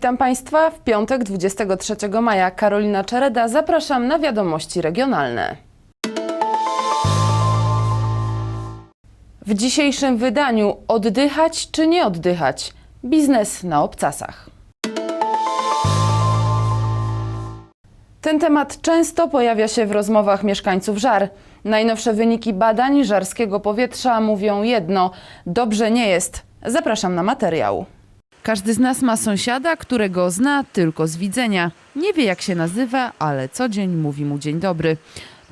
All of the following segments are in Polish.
Witam Państwa. W piątek 23 maja Karolina Czereda. Zapraszam na wiadomości regionalne. W dzisiejszym wydaniu oddychać czy nie oddychać? Biznes na obcasach. Ten temat często pojawia się w rozmowach mieszkańców Żar. Najnowsze wyniki badań żarskiego powietrza mówią jedno: dobrze nie jest. Zapraszam na materiał. Każdy z nas ma sąsiada, którego zna tylko z widzenia. Nie wie jak się nazywa, ale co dzień mówi mu dzień dobry.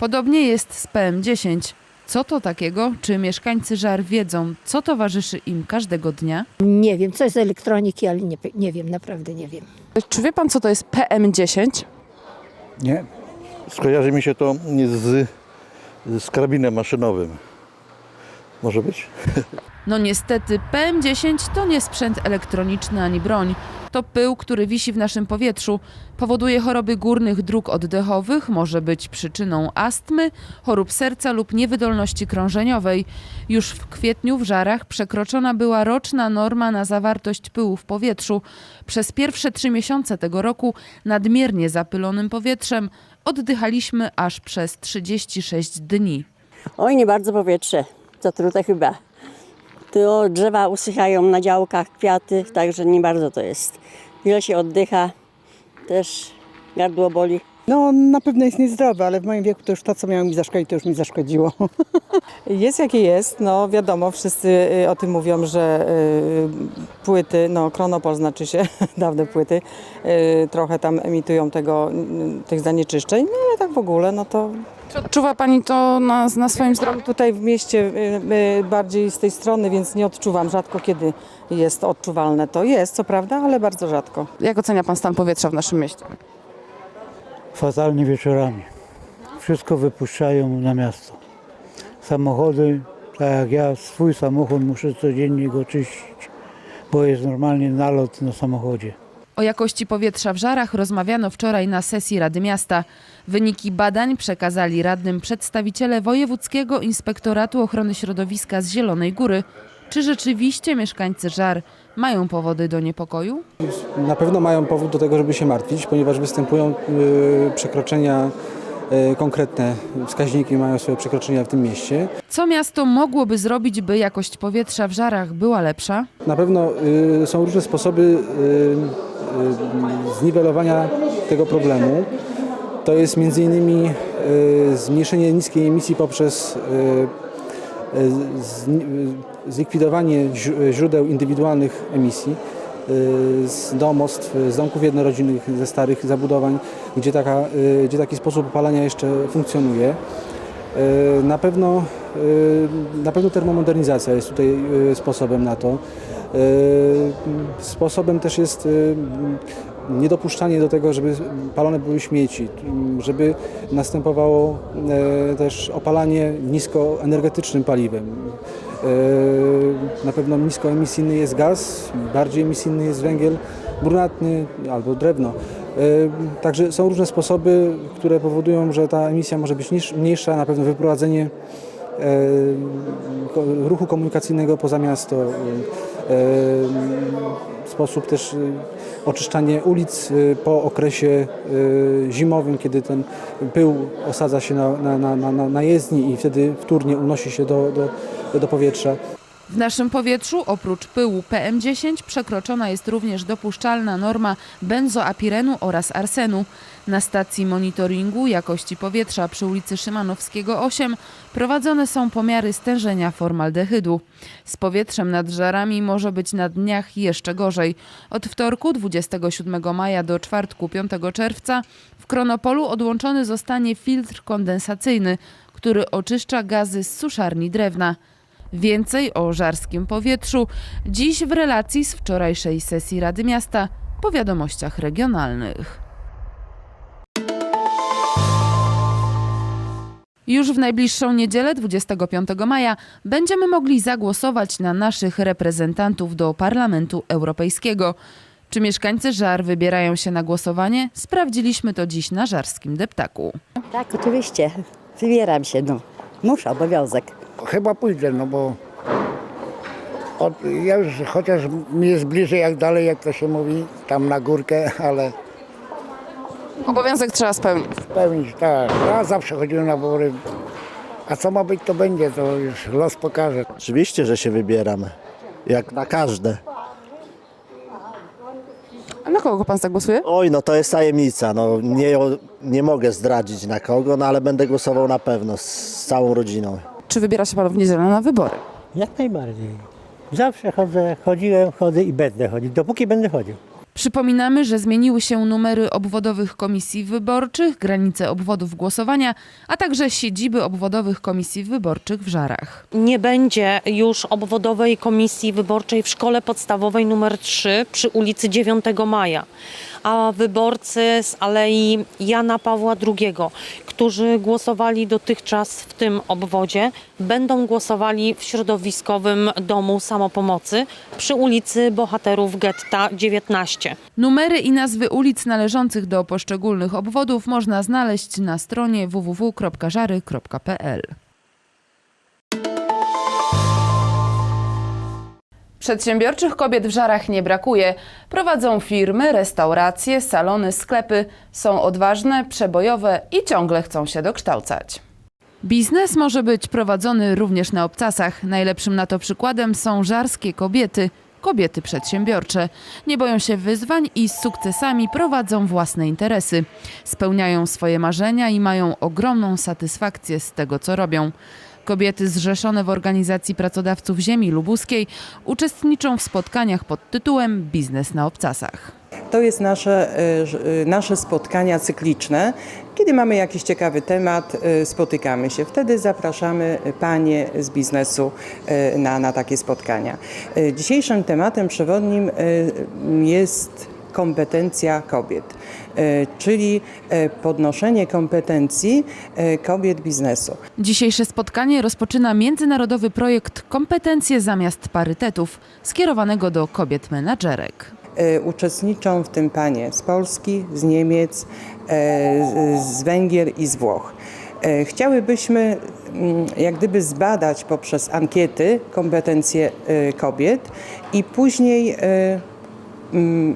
Podobnie jest z PM10. Co to takiego? Czy mieszkańcy Żar wiedzą, co towarzyszy im każdego dnia? Nie wiem, coś z elektroniki, ale nie, nie wiem, naprawdę nie wiem. Czy wie pan, co to jest PM10? Nie. Skojarzy mi się to z, z karabinem maszynowym. Może być? No niestety, PM10 to nie sprzęt elektroniczny ani broń. To pył, który wisi w naszym powietrzu. Powoduje choroby górnych dróg oddechowych, może być przyczyną astmy, chorób serca lub niewydolności krążeniowej. Już w kwietniu w Żarach przekroczona była roczna norma na zawartość pyłu w powietrzu. Przez pierwsze trzy miesiące tego roku nadmiernie zapylonym powietrzem oddychaliśmy aż przez 36 dni. Oj, nie bardzo powietrze. Zatrute chyba. Tu drzewa usychają na działkach, kwiaty, także nie bardzo to jest. Wiele się oddycha, też gardło boli. No na pewno jest niezdrowe, ale w moim wieku to już to, co miało mi zaszkodzić, to już mi zaszkodziło. Jest jakie jest, no wiadomo, wszyscy y, o tym mówią, że y, płyty, no Kronopol znaczy się, dawne płyty, y, trochę tam emitują tego, tych zanieczyszczeń, no ale tak w ogóle, no to Czy odczuwa pani to na, na swoim zdrowiu? tutaj w mieście y, y, bardziej z tej strony, więc nie odczuwam, rzadko kiedy jest odczuwalne. To jest, co prawda, ale bardzo rzadko. Jak ocenia pan stan powietrza w naszym mieście? fatalnie wieczorami. Wszystko wypuszczają na miasto. Samochody, tak jak ja, swój samochód muszę codziennie go czyścić, bo jest normalnie nalot na samochodzie. O jakości powietrza w Żarach rozmawiano wczoraj na sesji Rady Miasta. Wyniki badań przekazali radnym przedstawiciele Wojewódzkiego Inspektoratu Ochrony Środowiska z Zielonej Góry. Czy rzeczywiście mieszkańcy Żar mają powody do niepokoju? Na pewno mają powód do tego, żeby się martwić, ponieważ występują y, przekroczenia, konkretne wskaźniki mają swoje przekroczenia w tym mieście. Co miasto mogłoby zrobić, by jakość powietrza w Żarach była lepsza? Na pewno y, są różne sposoby y, y, zniwelowania tego problemu. To jest między innymi y, zmniejszenie niskiej emisji poprzez y, y, y, zlikwidowanie źródeł indywidualnych emisji y, z domostw, z domków jednorodzinnych, ze starych zabudowań, gdzie, taka, y, gdzie taki sposób opalania jeszcze funkcjonuje. Y, Na pewno, y, na pewno termomodernizacja jest tutaj sposobem na to. Sposobem też jest niedopuszczanie do tego, żeby palone były śmieci, żeby następowało też opalanie niskoenergetycznym paliwem. Na pewno niskoemisyjny jest gaz, bardziej emisyjny jest węgiel brunatny albo drewno. Y, Także są różne sposoby, które powodują, że ta emisja może być mniejsza. Na pewno wyprowadzenie y, ko- ruchu komunikacyjnego poza miasto, y, y, sposób też oczyszczanie ulic po okresie zimowym, kiedy ten pył osadza się na, na, na, na jezdni i wtedy wtórnie unosi się do, do, do powietrza. W naszym powietrzu oprócz pyłu PM10 przekroczona jest również dopuszczalna norma benzoapirenu oraz arsenu. Na stacji monitoringu jakości powietrza przy ulicy Szymanowskiego 8 prowadzone są pomiary stężenia formaldehydu. Z powietrzem nad Żarami może być na dniach jeszcze gorzej. Od wtorku 27 maja do czwartku 5 czerwca w Kronopolu odłączony zostanie filtr kondensacyjny, który oczyszcza gazy z suszarni drewna. Więcej o żarskim powietrzu dziś w relacji z wczorajszej sesji Rady Miasta po wiadomościach regionalnych. Już w najbliższą niedzielę, 25 maja, będziemy mogli zagłosować na naszych reprezentantów do Parlamentu Europejskiego. Czy mieszkańcy Żar wybierają się na głosowanie? Sprawdziliśmy to dziś na żarskim deptaku. Tak, oczywiście. Wybieram się, no. Muszę, obowiązek. Chyba pójdę, no bo Od, ja już chociaż mi jest bliżej jak dalej, jak to się mówi, tam na górkę, ale Obowiązek trzeba spełnić. spełnić, tak. Ja zawsze chodziłem na wybory. A co ma być, to będzie, to już los pokaże. Oczywiście, że się wybieramy. Jak na każde. A na kogo pan zagłosuje? Oj, no to jest tajemnica. No, nie, nie mogę zdradzić na kogo, no ale będę głosował na pewno z całą rodziną. Czy wybiera się pan w niedzielę na wybory? Jak najbardziej. Zawsze chodzę, chodziłem, chodzę i będę chodzić, dopóki będę chodził. Przypominamy, że zmieniły się numery obwodowych komisji wyborczych, granice obwodów głosowania, a także siedziby obwodowych komisji wyborczych w Żarach. nie będzie już obwodowej komisji wyborczej w szkole podstawowej numer 3 przy ulicy 9 Maja. A wyborcy z Alei Jana Pawła II, którzy głosowali dotychczas w tym obwodzie, będą głosowali w środowiskowym domu samopomocy przy ulicy Bohaterów Getta 19. Numery i nazwy ulic należących do poszczególnych obwodów można znaleźć na stronie www.żary.pl. Przedsiębiorczych kobiet w Żarach nie brakuje. Prowadzą firmy, restauracje, salony, sklepy. Są odważne, przebojowe i ciągle chcą się dokształcać. Biznes może być prowadzony również na obcasach. Najlepszym na to przykładem są żarskie kobiety, kobiety przedsiębiorcze. Nie boją się wyzwań i z sukcesami prowadzą własne interesy. Spełniają swoje marzenia i mają ogromną satysfakcję z tego, co robią. Kobiety zrzeszone w organizacji pracodawców ziemi lubuskiej uczestniczą w spotkaniach pod tytułem Biznes na obcasach. To jest nasze, e, e, nasze spotkania cykliczne. Kiedy mamy jakiś ciekawy temat, e, spotykamy się. Wtedy zapraszamy panie z biznesu na, na takie spotkania. Dzisiejszym tematem przewodnim jest kompetencja kobiet, e, czyli e, podnoszenie kompetencji e, kobiet biznesu. Dzisiejsze spotkanie rozpoczyna międzynarodowy projekt Kompetencje zamiast parytetów, skierowanego do kobiet menadżerek. Uczestniczą w tym panie z Polski, z Niemiec, z Węgier i z Włoch. Chciałybyśmy mm, jak gdyby zbadać poprzez ankiety kompetencje kobiet i później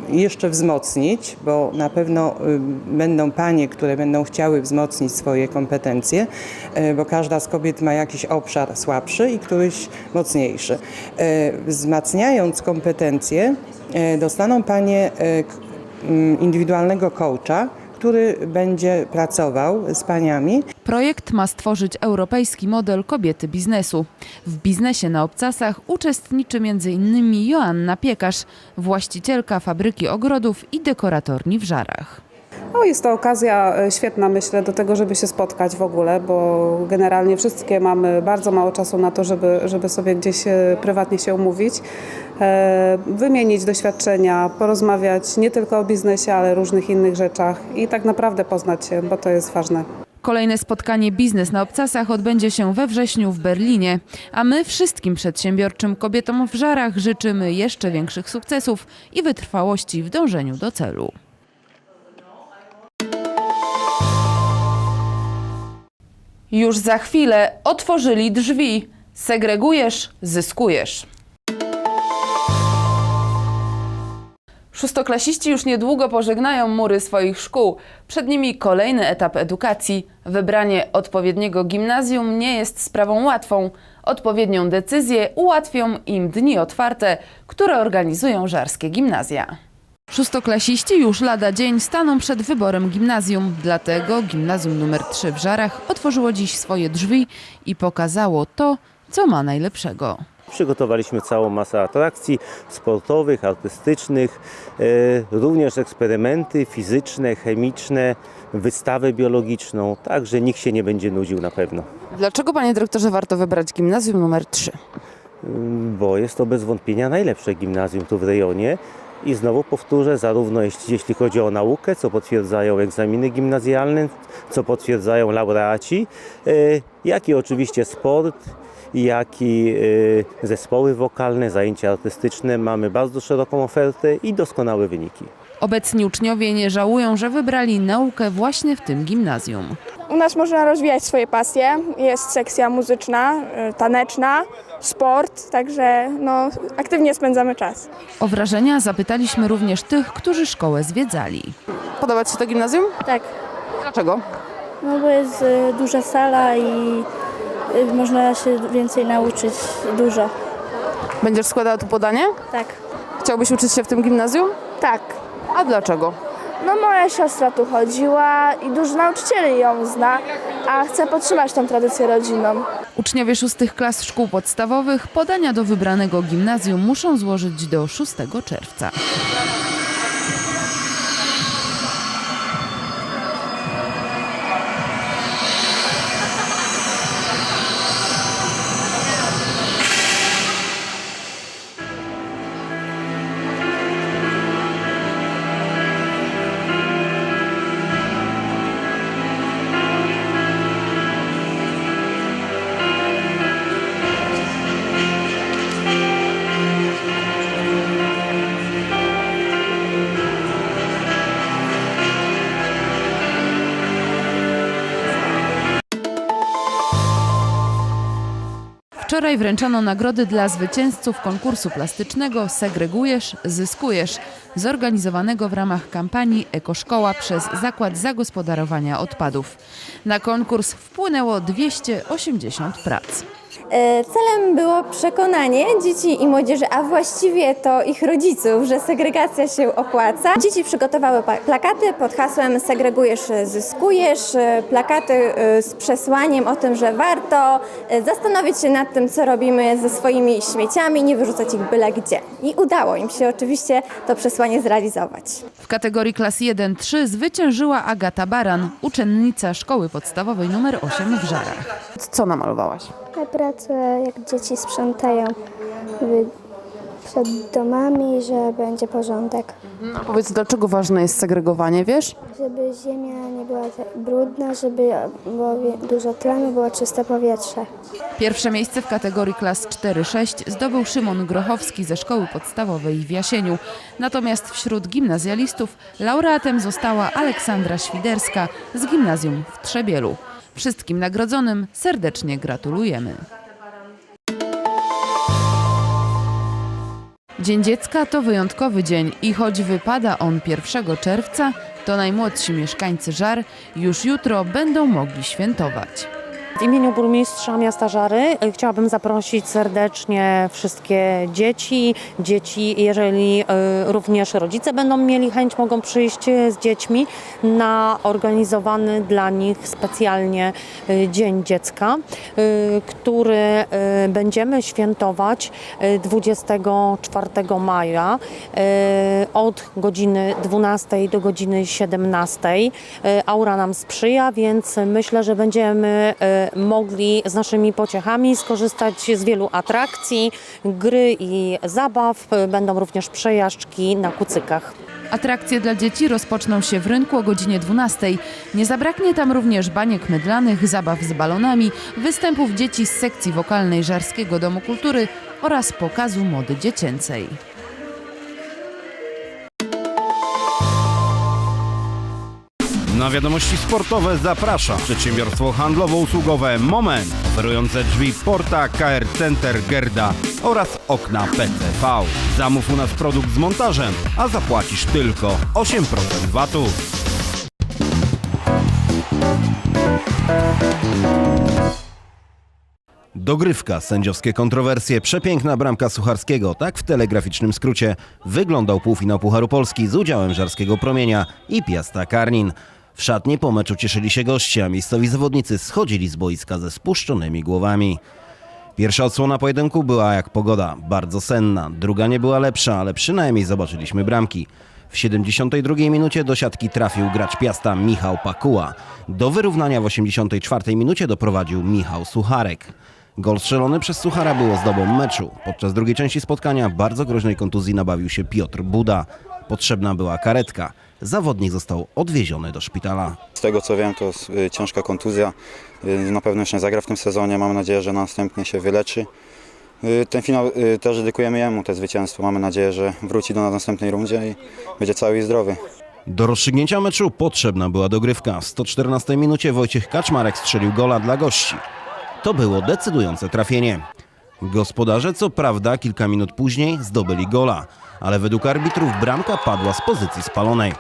jeszcze wzmocnić, bo na pewno y, będą panie, które będą chciały wzmocnić swoje kompetencje, e, bo każda z kobiet ma jakiś obszar słabszy i któryś mocniejszy. E, Wzmacniając kompetencje, dostaną panie mm, indywidualnego coacha, który będzie pracował z paniami Projekt ma stworzyć europejski model kobiety biznesu. W biznesie na obcasach uczestniczy m.in. Joanna Piekarz, właścicielka fabryki ogrodów i dekoratorni w Żarach. No, jest to okazja e, świetna, myślę, do tego, żeby się spotkać w ogóle, bo generalnie wszystkie mamy bardzo mało czasu na to, żeby, żeby sobie gdzieś e, prywatnie się umówić, wymienić doświadczenia, porozmawiać nie tylko o biznesie, ale różnych innych rzeczach i tak naprawdę poznać się, bo to jest ważne. Kolejne spotkanie Biznes na Obcasach odbędzie się we wrześniu w Berlinie, a my wszystkim przedsiębiorczym kobietom w Żarach życzymy jeszcze większych sukcesów i wytrwałości w dążeniu do celu. Już za chwilę otworzyli drzwi. Segregujesz, zyskujesz. Szóstoklasiści już niedługo pożegnają mury swoich szkół. Przed nimi kolejny etap edukacji. Wybranie odpowiedniego gimnazjum nie jest sprawą łatwą. Odpowiednią decyzję ułatwią im dni otwarte, które organizują żarskie gimnazja. Szóstoklasiści już lada dzień staną przed wyborem gimnazjum. Dlatego gimnazjum nr 3 w Żarach otworzyło dziś swoje drzwi i pokazało to, co ma najlepszego. Przygotowaliśmy całą masę atrakcji sportowych, artystycznych, e, również eksperymenty fizyczne, chemiczne, wystawę biologiczną, także nikt się nie będzie nudził na pewno. Dlaczego, panie dyrektorze, warto wybrać gimnazjum nr 3? Mm, Bo jest to bez wątpienia najlepsze gimnazjum tu w rejonie. I znowu powtórzę, zarówno jeśli, jeśli chodzi o naukę, co potwierdzają egzaminy gimnazjalne, co potwierdzają laureaci, e, jak i oczywiście sport, jak i e, zespoły wokalne, zajęcia artystyczne. Mamy bardzo szeroką ofertę i doskonałe wyniki. Obecni uczniowie nie żałują, że wybrali naukę właśnie w tym gimnazjum. U nas można rozwijać swoje pasje. Jest sekcja muzyczna, y, taneczna, sport, także no, aktywnie spędzamy czas. O wrażenia zapytaliśmy również tych, którzy szkołę zwiedzali. Podoba Ci się to gimnazjum? Tak, Dlaczego? no bo jest y, duża sala i y, można się więcej nauczyć dużo. Będziesz składała tu podanie? Tak. Chciałbyś uczyć się w tym gimnazjum? Tak. A dlaczego? No moja siostra tu chodziła i dużo nauczycieli ją zna, a chce podtrzymać tą tradycję rodzinną. Uczniowie szóstych klas szkół podstawowych podania do wybranego gimnazjum muszą złożyć do 6 czerwca. Wczoraj wręczono nagrody dla zwycięzców konkursu plastycznego Segregujesz, zyskujesz, zorganizowanego w ramach kampanii Ekoszkoła przez Zakład Zagospodarowania Odpadów. Na konkurs wpłynęło 280 prac. E, Celem było przekonanie dzieci i młodzieży, a właściwie to ich rodziców, że segregacja się opłaca. Dzieci przygotowały plakaty pod hasłem Segregujesz, zyskujesz. E, Plakaty e, z przesłaniem o tym, że warto zastanowić się nad tym, co robimy ze swoimi śmieciami, nie wyrzucać ich byle gdzie. I udało im się oczywiście to przesłanie zrealizować. W kategorii klas 1-3 zwyciężyła Agata Baran, uczennica szkoły podstawowej nr 8 w Żarach. Co namalowałaś? Na pracę, jak dzieci sprzątają przed domami, że będzie porządek. No, powiedz, dlaczego ważne jest segregowanie, wiesz? Żeby ziemia nie była brudna, żeby było dużo tlenu, było czyste powietrze. Pierwsze miejsce w kategorii klas 4-6 zdobył Szymon Grochowski ze szkoły podstawowej w Jasieniu. Natomiast wśród gimnazjalistów laureatem została Aleksandra Świderska z gimnazjum w Trzebielu. Wszystkim nagrodzonym serdecznie gratulujemy. Dzień Dziecka to wyjątkowy dzień i choć wypada on 1 czerwca, to najmłodsi mieszkańcy Żar już jutro będą mogli świętować. W imieniu burmistrza miasta Żary e, chciałabym zaprosić serdecznie wszystkie dzieci. Dzieci, jeżeli e, również rodzice będą mieli chęć, mogą przyjść e, z dziećmi na organizowany dla nich specjalnie Dzień Dziecka, który będziemy świętować e, 24 maja od godziny 12 do godziny 17. E, Aura nam sprzyja, więc myślę, że będziemy mogli z naszymi pociechami skorzystać z wielu atrakcji, gry i zabaw. Będą również przejażdżki na kucykach. Atrakcje dla dzieci rozpoczną się w rynku o godzinie 12. Nie zabraknie tam również baniek mydlanych, zabaw z balonami, występów dzieci z sekcji wokalnej Żarskiego Domu Kultury oraz pokazu mody dziecięcej. Na wiadomości sportowe zaprasza przedsiębiorstwo handlowo-usługowe Moment, oferujące drzwi Porta, KR Center, Gerda oraz okna PCV. Zamów u nas produkt z montażem, a zapłacisz tylko 8% VAT-u. Dogrywka, sędziowskie kontrowersje, przepiękna bramka Sucharskiego. Tak w telegraficznym skrócie wyglądał półfinał Pucharu Polski z udziałem Żarskiego Promienia i Piasta Karnin. W szatni po meczu cieszyli się goście, a miejscowi zawodnicy schodzili z boiska ze spuszczonymi głowami. Pierwsza odsłona pojedynku była jak pogoda, bardzo senna. Druga nie była lepsza, ale przynajmniej zobaczyliśmy bramki. W 72 minucie do siatki trafił gracz Piasta Michał Pakuła. Do wyrównania w 84 minucie doprowadził Michał Sucharek. Gol strzelony przez Suchara było zdobą meczu. Podczas drugiej części spotkania bardzo groźnej kontuzji nabawił się Piotr Buda. Potrzebna była karetka. Zawodnik został odwieziony do szpitala. Z tego co wiem, to jest y, ciężka kontuzja. Y, Na pewno już nie zagra w tym sezonie. Mam nadzieję, że następnie się wyleczy. Y, Ten finał też dedykujemy jemu, to zwycięstwo. Mamy nadzieję, że wróci do nas w następnej rundzie i będzie cały i zdrowy. Do rozstrzygnięcia meczu potrzebna była dogrywka. W 114 minucie Wojciech Kaczmarek strzelił gola dla gości. To było decydujące trafienie. Gospodarze co prawda kilka minut później zdobyli gola, ale według arbitrów bramka padła z pozycji spalonej.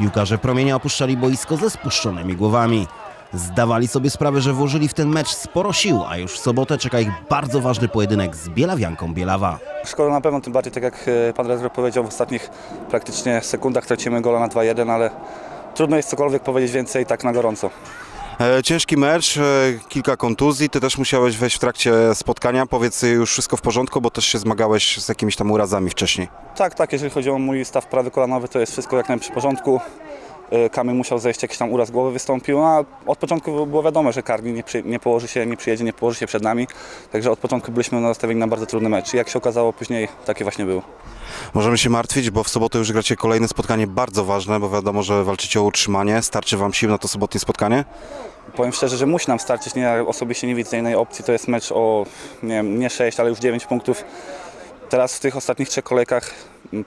Piłkarze promienia opuszczali boisko ze spuszczonymi głowami. Zdawali sobie sprawę, że włożyli w ten mecz sporo sił, a już w sobotę czeka ich bardzo ważny pojedynek z Bielawianką Bielawa. Szkoda na pewno, tym bardziej tak jak e, pan redaktor powiedział, w ostatnich praktycznie sekundach tracimy gola na 2-1, ale trudno jest cokolwiek powiedzieć więcej tak na gorąco. E, Ciężki mecz, e, kilka kontuzji, ty też musiałeś wejść w trakcie spotkania. Powiedz już wszystko w porządku, bo też się zmagałeś z jakimiś tam urazami wcześniej. Tak, tak, jeżeli chodzi o mój staw prawy kolanowy, to jest wszystko jak najbardziej w porządku. E, Kamil musiał zejść, jakiś tam uraz głowy wystąpił, a od początku było wiadomo, że Karni nie, przy, nie położy się, nie przyjedzie, nie położy się przed nami. Także od początku byliśmy nastawieni na bardzo trudny mecz. Jak się okazało później, takie właśnie było. Możemy się martwić, bo w sobotę już gracie kolejne spotkanie bardzo ważne, bo wiadomo, że walczycie o utrzymanie. Starczy wam sił na to sobotnie spotkanie? Powiem szczerze, że musi nam starczyć. Nie, ja osobiście nie widzę innej opcji. To jest mecz o nie, wiem, nie 6, ale już 9 punktów. Teraz w tych ostatnich trzech kolejkach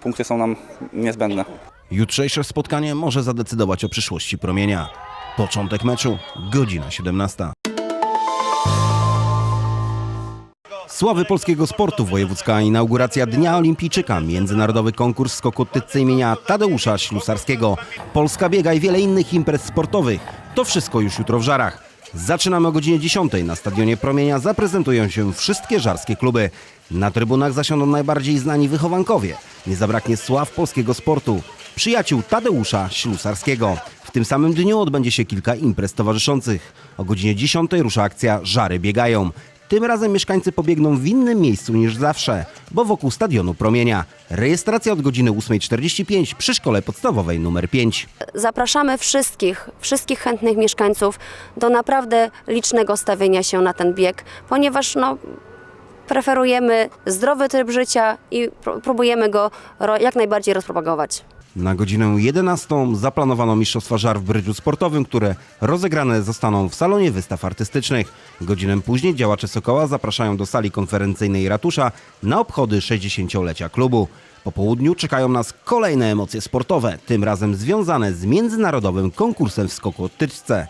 punkty są nam niezbędne. Jutrzejsze spotkanie może zadecydować o przyszłości promienia. Początek meczu, godzina 17. Sławy polskiego sportu wojewódzka inauguracja Dnia Olimpijczyka, międzynarodowy konkurs skoku tycy imienia Tadeusza Ślusarskiego, Polska biega i wiele innych imprez sportowych. To wszystko już jutro w Żarach. Zaczynamy o godzinie 10. Na stadionie Promienia zaprezentują się wszystkie żarskie kluby. Na trybunach zasiądą najbardziej znani wychowankowie. Nie zabraknie sław polskiego sportu. Przyjaciół Tadeusza Ślusarskiego. W tym samym dniu odbędzie się kilka imprez towarzyszących. O godzinie 10 rusza akcja Żary biegają. Tym razem mieszkańcy pobiegną w innym miejscu niż zawsze, bo wokół stadionu Promienia. Rejestracja od godziny 8.45 przy szkole podstawowej numer 5. Zapraszamy wszystkich, wszystkich chętnych mieszkańców do naprawdę licznego stawienia się na ten bieg, ponieważ no, preferujemy zdrowy tryb życia i pró- próbujemy go jak najbardziej rozpropagować. Na godzinę 11 zaplanowano Mistrzostwa Żar w brydżu sportowym, które rozegrane zostaną w salonie wystaw artystycznych. Godzinę później działacze Sokoła zapraszają do sali konferencyjnej ratusza na obchody 60-lecia klubu. Po południu czekają nas kolejne emocje sportowe, tym razem związane z międzynarodowym konkursem w skoku od tyczce.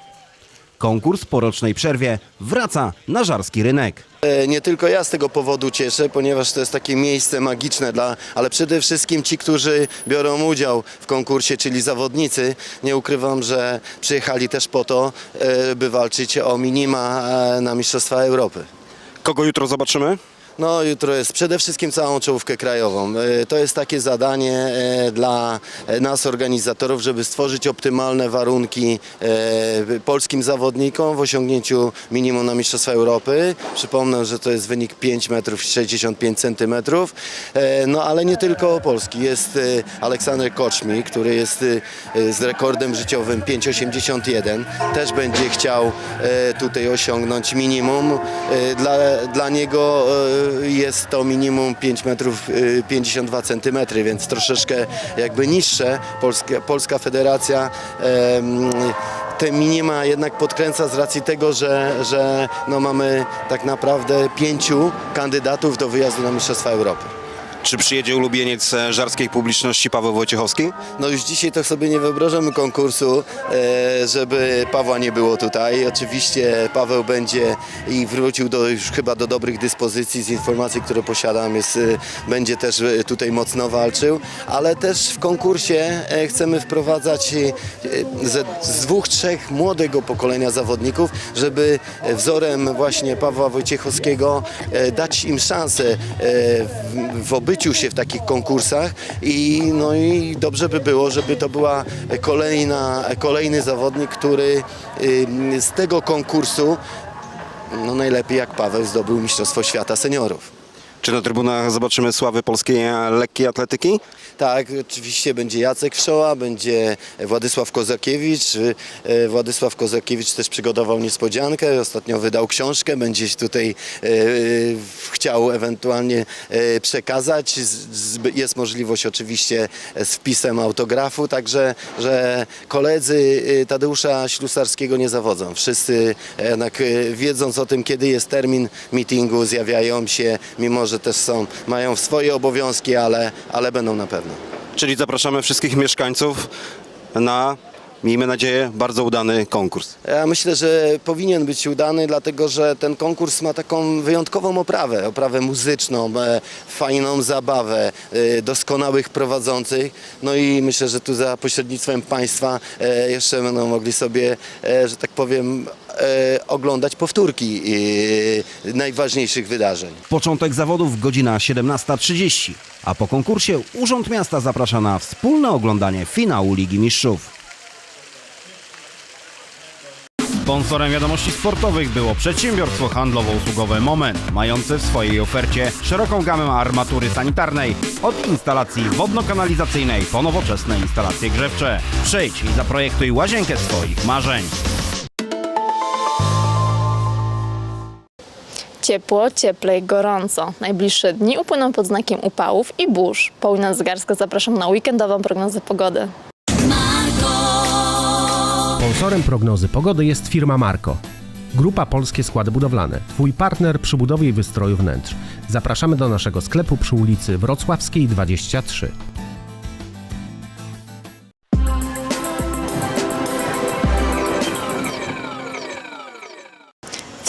Konkurs po rocznej przerwie wraca na żarski rynek. E, Nie tylko ja z tego powodu cieszę, ponieważ to jest takie miejsce magiczne, dla, ale przede wszystkim ci, którzy biorą udział w konkursie, czyli zawodnicy. Nie ukrywam, że przyjechali też po to, e, by walczyć o minima e, na Mistrzostwa Europy. Kogo jutro zobaczymy? No jutro jest przede wszystkim całą czołówkę krajową. E, To jest takie zadanie e, dla e, nas organizatorów, żeby stworzyć optymalne warunki polskim zawodnikom w osiągnięciu minimum na Mistrzostwa Europy. Przypomnę, że to jest wynik 5 metrów 65 centymetrów. No ale nie tylko Polski. Jest Aleksander Koczmi, który jest z rekordem życiowym 5,81. Też będzie chciał tutaj osiągnąć minimum. Dla, dla niego jest to minimum 5 metrów e, 52 centymetry, więc troszeczkę jakby niższe. Polska, Polska Federacja te minima jednak podkręca z racji tego, że, że no mamy tak naprawdę pięciu kandydatów do wyjazdu na Mistrzostwa Europy. Czy przyjedzie ulubieniec e, żarskiej publiczności Paweł Wojciechowski? No już dzisiaj to sobie nie wyobrażamy konkursu, e, żeby Pawła nie było tutaj. Oczywiście Paweł będzie i wrócił do, już chyba do dobrych dyspozycji z informacji, które posiadam. Jest, e, będzie też tutaj mocno walczył, ale też w konkursie chcemy wprowadzać z dwóch, trzech młodego pokolenia zawodników, żeby wzorem właśnie Pawła Wojciechowskiego dać im szansę w, w obyciu się w takich konkursach i, no i dobrze by było, żeby to była kolejna, kolejny zawodnik, który y, z tego konkursu no najlepiej jak Paweł zdobył Mistrzostwo Świata Seniorów. Czy na trybunach zobaczymy sławy polskiej e, lekkiej atletyki? Tak, oczywiście będzie Jacek Wszoła, będzie Władysław Kozakiewicz. E, Władysław Kozakiewicz też przygotował niespodziankę, ostatnio wydał książkę, będzie tutaj e, chciał ewentualnie przekazać. Jest możliwość oczywiście z wpisem autografu, także że koledzy Tadeusza Ślusarskiego nie zawodzą. Wszyscy jednak wiedząc o tym, kiedy jest termin meetingu, zjawiają się, mimo że też są, mają swoje obowiązki, ale, ale będą na pewno. Czyli zapraszamy wszystkich mieszkańców na, miejmy nadzieję, bardzo udany konkurs. Ja myślę, że powinien być udany, dlatego że ten konkurs ma taką wyjątkową oprawę, oprawę muzyczną, e, fajną zabawę, e, doskonałych prowadzących. No i myślę, że tu za pośrednictwem państwa e, jeszcze będą mogli sobie, e, że tak powiem, e, oglądać powtórki e, najważniejszych wydarzeń. Początek zawodów godzina 17.30, a po konkursie Urząd Miasta zaprasza na wspólne oglądanie finału Ligi Mistrzów. Sponsorem wiadomości sportowych było przedsiębiorstwo handlowo-usługowe Moment, mające w swojej ofercie szeroką gamę armatury sanitarnej, od instalacji wodno-kanalizacyjnej po nowoczesne instalacje grzewcze. Przyjdź i zaprojektuj łazienkę swoich marzeń. Ciepło, cieplej, gorąco. Najbliższe dni upłyną pod znakiem upałów i burz. Paulina Zgarska zapraszam na weekendową prognozę pogody. Sponsorem prognozy pogody jest firma Marko. Grupa Polskie Składy Budowlane. Twój partner przy budowie i wystroju wnętrz. Zapraszamy do naszego sklepu przy ulicy Wrocławskiej 23.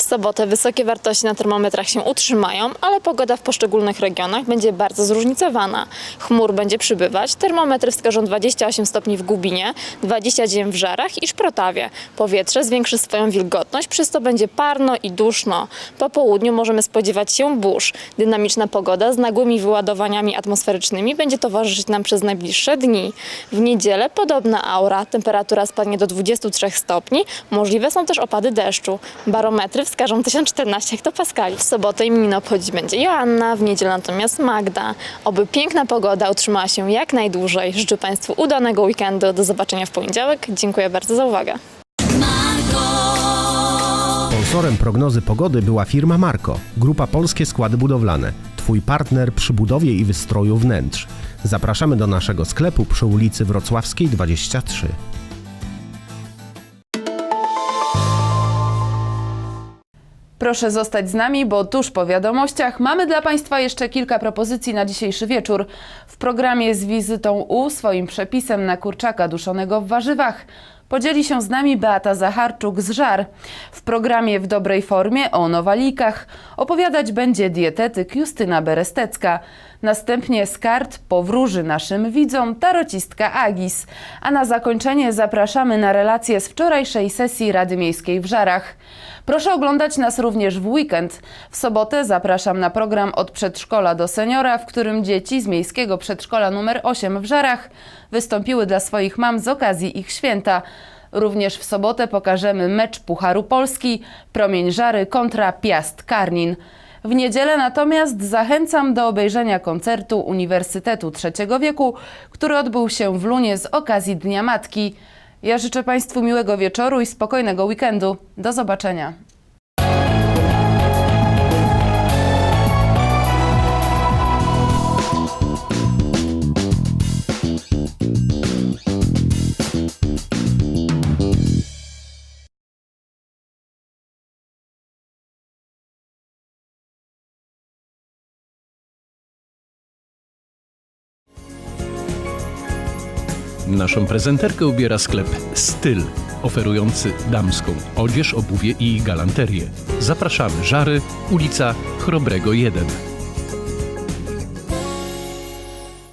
sobotę wysokie wartości na termometrach się utrzymają, ale pogoda w poszczególnych regionach będzie bardzo zróżnicowana. Chmur będzie przybywać, termometry wskażą 28 stopni w Gubinie, 29 w Żarach i Szprotawie. Powietrze zwiększy swoją wilgotność, przez to będzie parno i duszno. Po południu możemy spodziewać się burz. Dynamiczna pogoda z nagłymi wyładowaniami atmosferycznymi będzie towarzyszyć nam przez najbliższe dni. W niedzielę podobna aura, temperatura spadnie do 23 stopni, możliwe są też opady deszczu. Barometry wskażą 1014 hektopaskali. W sobotę imieniny obchodzić będzie Joanna, w niedzielę natomiast Magda. Oby piękna pogoda utrzymała się jak najdłużej. Życzę Państwu udanego weekendu. Do zobaczenia w poniedziałek. Dziękuję bardzo za uwagę. Sponsorem prognozy pogody była firma Marko. Grupa Polskie Składy Budowlane. Twój partner przy budowie i wystroju wnętrz. Zapraszamy do naszego sklepu przy ulicy Wrocławskiej 23. Proszę zostać z nami, bo tuż po wiadomościach mamy dla Państwa jeszcze kilka propozycji na dzisiejszy wieczór. W programie z wizytą u swoim przepisem na kurczaka duszonego w warzywach podzieli się z nami Beata Zacharczuk z Żar. W programie w dobrej formie o nowalikach opowiadać będzie dietetyk Justyna Berestecka. Następnie z kart powróży naszym widzom tarocistka Agis. A na zakończenie zapraszamy na relacje z wczorajszej sesji Rady Miejskiej w Żarach. Proszę oglądać nas również w weekend. W sobotę zapraszam na program Od przedszkola do seniora, w którym dzieci z miejskiego przedszkola numer 8 w Żarach wystąpiły dla swoich mam z okazji ich święta. Również w sobotę pokażemy mecz Pucharu Polski Promień Żary kontra Piast Karnin. W niedzielę natomiast zachęcam do obejrzenia koncertu Uniwersytetu Trzeciego Wieku, który odbył się w Lunie z okazji Dnia Matki. Ja życzę Państwu miłego wieczoru i spokojnego weekendu. Do zobaczenia. Naszą prezenterkę ubiera sklep Styl, oferujący damską odzież, obuwie i galanterię. Zapraszamy, Żary, ulica Chrobrego 1.